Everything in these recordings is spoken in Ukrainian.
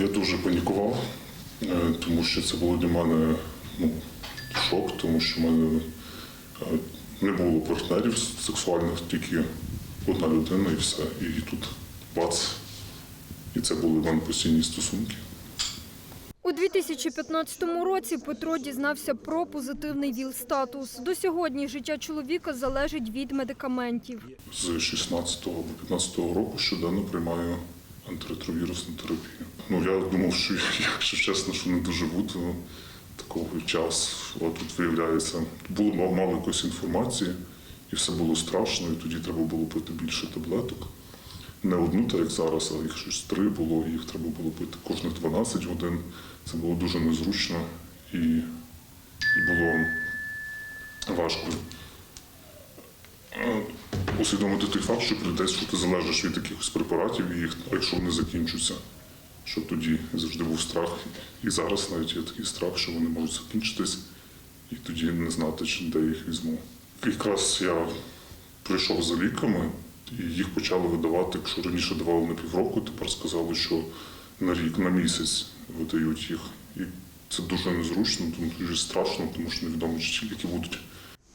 Я дуже панікував, е, тому що це було для мене ну, шок, тому що в мене е, не було партнерів сексуальних, тільки одна людина і все. І тут бац. І це були в мене постійні стосунки. У 2015 році Петро дізнався про позитивний ВІЛ-статус. До сьогодні життя чоловіка залежить від медикаментів. З 16 або 15 року щоденно приймаю антиретровірусну терапію. Ну я думав, що якщо чесно, що не дуже буду такого час. От тут виявляється, було мало, якоїсь інформації, і все було страшно, і тоді треба було пити більше таблеток. Не одну, так як зараз, а їх щось три було, їх треба було пити кожних 12 годин. Це було дуже незручно і, і було важко усвідомити той факт, що прийдеться, що ти залежиш від якихось препаратів, і їх, якщо вони закінчаться, що тоді завжди був страх. І зараз навіть є такий страх, що вони можуть закінчитись, і тоді не знати, чи де їх візьму. Якраз я прийшов за ліками, і їх почали видавати, якщо раніше давали на півроку, тепер сказали, що на рік, на місяць видають їх. І це дуже незручно, тому дуже страшно, тому що невідомо, чи ті ліки будуть.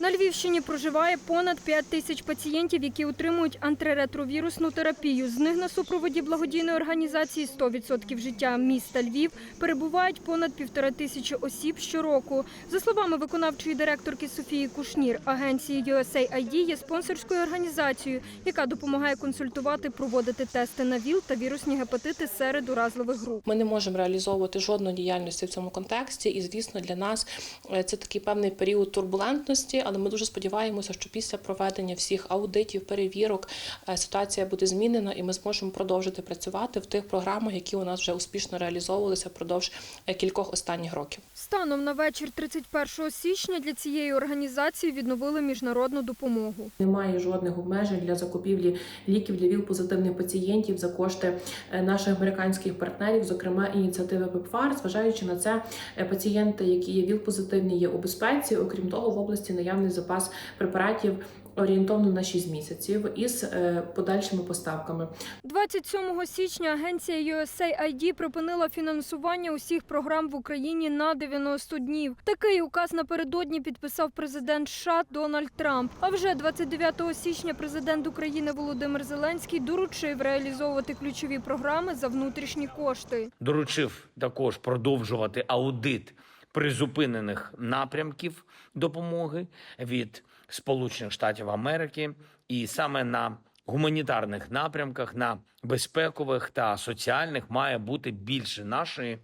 На Львівщині проживає понад 5 тисяч пацієнтів, які отримують антиретровірусну терапію. З них на супроводі благодійної організації «100% життя міста Львів перебувають понад півтора тисячі осіб щороку. За словами виконавчої директорки Софії Кушнір, агенція USAID є спонсорською організацією, яка допомагає консультувати, проводити тести на ВІЛ та вірусні гепатити серед уразливих груп. Ми не можемо реалізовувати жодної діяльності в цьому контексті, і звісно, для нас е, це такий певний період турбулентності. Але ми дуже сподіваємося, що після проведення всіх аудитів, перевірок е, ситуація буде змінена, і ми зможемо продовжити працювати в тих програмах, які у нас вже успішно реалізовувалися впродовж е, кількох останніх років. Станом на вечір 31 січня для цієї організації відновили міжнародну допомогу. Немає жодних обмежень для закупівлі ліків для ВІЛ-позитивних пацієнтів за кошти е, наших американських партнерів, зокрема ініціативи ПЕПФАР. Зважаючи на це, пацієнти, які є ВІЛ-позитивні, є у безпеці. Окрім того, в області наявний запас препаратів орієнтовно на 6 місяців із е, подальшими поставками. 27 січня агенція USAID припинила фінансування усіх програм в Україні на 90 днів. Такий указ напередодні підписав президент США Дональд Трамп. А вже 29 січня президент України Володимир Зеленський доручив реалізовувати ключові програми за внутрішні кошти. доручив також продовжувати аудит призупинених напрямків допомоги від Сполучених Штатів Америки, і саме на гуманітарних напрямках, на безпекових та соціальних має бути більше нашої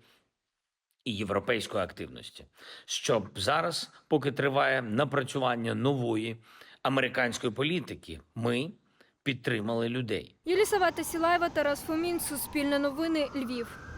і європейської активності, щоб зараз, поки триває напрацювання нової американської політики, ми підтримали людей. Єлісавета Сілаєва, Тарас Фомін, Суспільне новини, Львів.